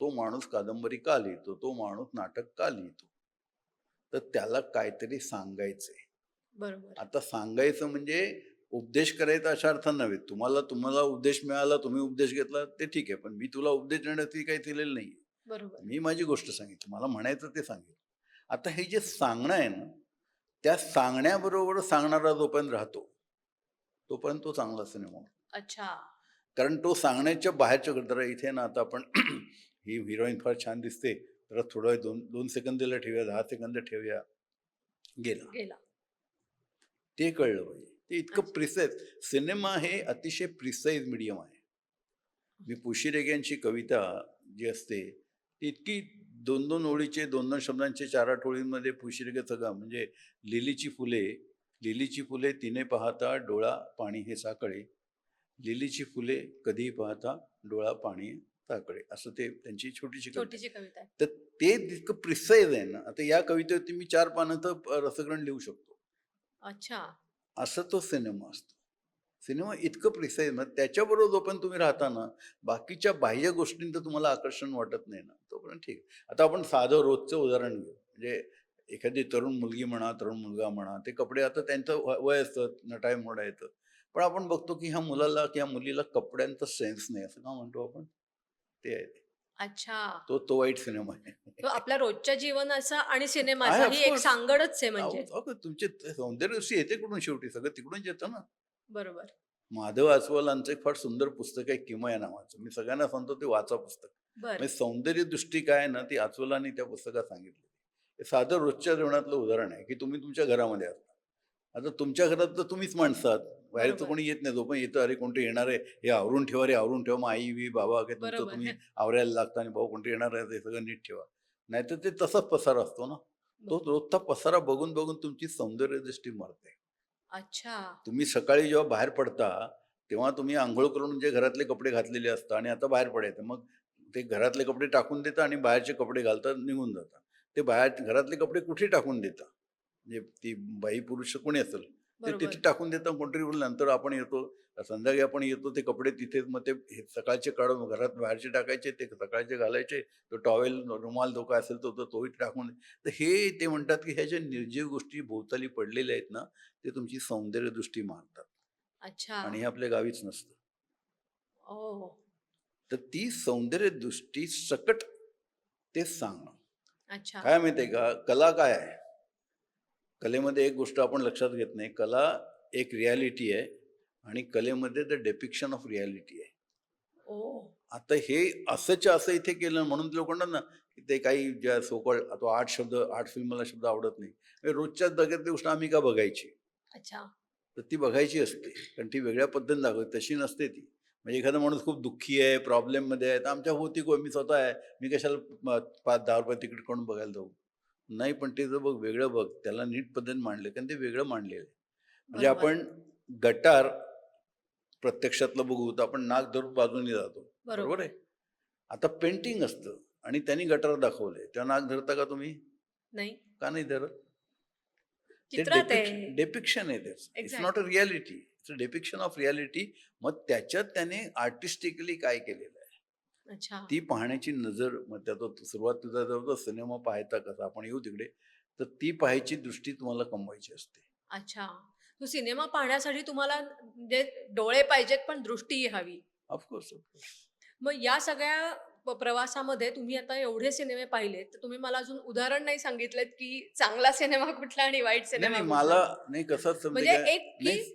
तो माणूस कादंबरी का लिहितो? तो माणूस नाटक का लिहितो? तर त्याला काहीतरी सांगायचंय. बरोबर. आता सांगायचं म्हणजे उपदेश करायचा अशा अर्थ नव्हे. तुम्हाला तुम्हाला उपदेश मिळाला तुम्ही उपदेश घेतला ते ठीक आहे. पण मी तुला उपदेश देण्याची काही दिलेलं नाही बरोबर. मी माझी गोष्ट सांगितली. मला म्हणायचं ते सांगितलं. आता हे जे सांगणं आहे ना त्या सांगण्याबरोबर सांगणारा जोपर्यंत राहतो तोपर्यंत तो चांगला सिनेमा. अच्छा. कारण तो सांगण्याच्या बाहेरच्या इथे ना आता आपण ही हिरोईन फार छान दिसते. जरा थोडं दोन दोन सेकंदाला ठेवूया दहा सेकंद ठेवूया. गेला. गेला. ते कळलं पाहिजे ते इतकं. प्रिसाईज सिनेमा हे अतिशय प्रिसाईज मीडियम आहे. मी पुशी रेग्यांची कविता जी असते ती इतकी दोन दोन ओळीचे दोन दोन शब्दांचे चार आठ ओळींमध्ये पुशी रेगे सगळं. म्हणजे लिलीची फुले लिलीची फुले तिने पाहता डोळा पाणी हे साकळे लिलीची फुले कधीही पाहता डोळा पाणी साकळे असं ते त्यांची छोटीशी कविता आहे. छोटीशी कविता आहे. तर ते इतकं प्रिसाईज आहे ना आता या कवितेवरती मी चार पानं तर रसग्रहण लिहू शकतो. अच्छा. असं तो सिनेमा असतो. सिनेमा इतकं प्रिसाईज ना त्याच्याबरोबर जोपर्यंत तुम्ही राहता ना बाकीच्या बाह्य गोष्टींचं तुम्हाला आकर्षण वाटत नाही ना तोपर्यंत ठीक आता आपण साधं रोजचं उदाहरण घेऊ. म्हणजे एखादी तरुण मुलगी म्हणा तरुण मुलगा म्हणा ते कपडे आता त्यांचं व- वय असतं नटाय मोडा येतं पण आपण बघतो की ह्या मुलाला किंवा मुलीला कपड्यांचा सेन्स नाही असं का म्हणतो आपण? ते आहे ते. अच्छा. तो तो वाईट सिनेमा आहे. तो आपल्या रोजच्या जीवनाचा आणि आहे, सिनेमाचा of ही एक course. सांगडच आहे म्हणजे. अहो, तुमचे सौंदर्य दृष्टी येते कुठून शेवटी? सगळं तिकडून येतं ना. बरोबर. माधव आसवालांचं एक फार सुंदर पुस्तक आहे किमया नावाचं. मी सगळ्यांना सांगतो ते वाचा पुस्तक. बर. म्हणजे सौंदर्य दृष्टी काय आहे ना ती आचवलांनी त्या पुस्तकात सांगितली. हे साधं रोजच्या जीवनातलं उदाहरण आहे की तुम्ही तुमच्या घरामध्ये असता. आता तुमच्या घरात तर तुम्हीच माणसं आहात. बाहेरचं. कोणी येत नाही. जो पण येतं अरे कोणते येणार आहे? हे आवरून ठेवा रे आवरून ठेवा. मग आई वी बाबा काय तुमचं. तुम्ही आवरायला लागता आणि भाऊ कोणते येणार आहे? ते सगळं नीट ठेवा. नाहीतर ते तसाच पसारा असतो ना. तो रोजचा पसारा बघून बघून तुमची सौंदर्य दृष्टी मरते. अच्छा. तुम्ही सकाळी जेव्हा बाहेर पडता तेव्हा तुम्ही आंघोळ करून जे घरातले कपडे घातलेले असतात आणि आता बाहेर पडायचं. मग ते घरातले कपडे टाकून देता आणि बाहेरचे कपडे घालतात निघून जातात ते बाहेर घरातले कपडे कुठे टाकून देता? म्हणजे ती बाई पुरुष कोणी असेल? ते तिथे टाकून देता कोणतरी नंतर आपण येतो संध्याकाळी आपण येतो ते कपडे तिथेच मग ते सकाळचे काढून घरात बाहेरचे टाकायचे ते सकाळचे घालायचे तो टॉवेल रुमाल काय असेल तो तो तोही टाकून तर हे ते म्हणतात की ह्या ज्या निर्जीव गोष्टी भोवताली पडलेल्या आहेत ना ते तुमची सौंदर्य दृष्टी मारतात अच्छा. आणि हे आपल्या गावीच नसतं. तर ती सौंदर्य दृष्टी सकट ते सांगणं. अच्छा. काय माहितीये का? कला काय आहे? कलेमध्ये एक गोष्ट आपण लक्षात घेत नाही. कला एक रियालिटी आहे आणि कलेमध्ये द डेपिक्शन ऑफ रियालिटी आहे. आता हे असंच्या असं इथे केलं म्हणून लोक म्हणतात ना की ते काही ज्या सोकळ तो आठ शब्द आठ फिल्मला शब्द आवडत नाही. हे रोजच्या जगातली गोष्ट आम्ही का बघायची? अच्छा. तर ती बघायची असते. कारण ती वेगळ्या पद्धतीने दाखवते. तशी नसते ती. म्हणजे एखादा माणूस खूप दुःखी आहे प्रॉब्लेममध्ये आहे तर आमच्या होती को मी स्वतः आहे. मी कशाला पाच दहा रुपये तिकीट करून बघायला जाऊ? नाही पण ते जर बघ वेगळं बघ त्याला नीट पद्धतीने मांडले कारण ते वेगळं मांडलेलं आहे. म्हणजे. आपण गटार प्रत्यक्षातलं बघू तर आपण नाक धरून बाजूने जातो. बरोबर. आहे? आता पेंटिंग असतं आणि त्यांनी गटार दाखवलंय तेव्हा नाक धरता का तुम्ही? नाही. का नाही धरत? ते डेपिक्शन आहे. त्याचं. It's. Not a reality it's a depiction of reality मग त्याच्यात त्याने आर्टिस्टिकली काय केलेलं ती पाहण्याची नजर मग त्याचा सुरुवात तुझा जो सिनेमा पाहायचा कसा आपण येऊ तिकडे तर ती पाहायची दृष्टी तुम्हाला कमवायची असते. अच्छा. तो सिनेमा पाहण्यासाठी तुम्हाला म्हणजे डोळे पाहिजेत पण दृष्टीही हवी. ऑफकोर्स मग या सगळ्या प्रवासामध्ये तुम्ही आता एवढे सिनेमे पाहिले तर तुम्ही मला अजून उदाहरण नाही सांगितलं की चांगला सिनेमा कुठला आणि वाईट सिनेमा. मला नाही कसं म्हणजे एक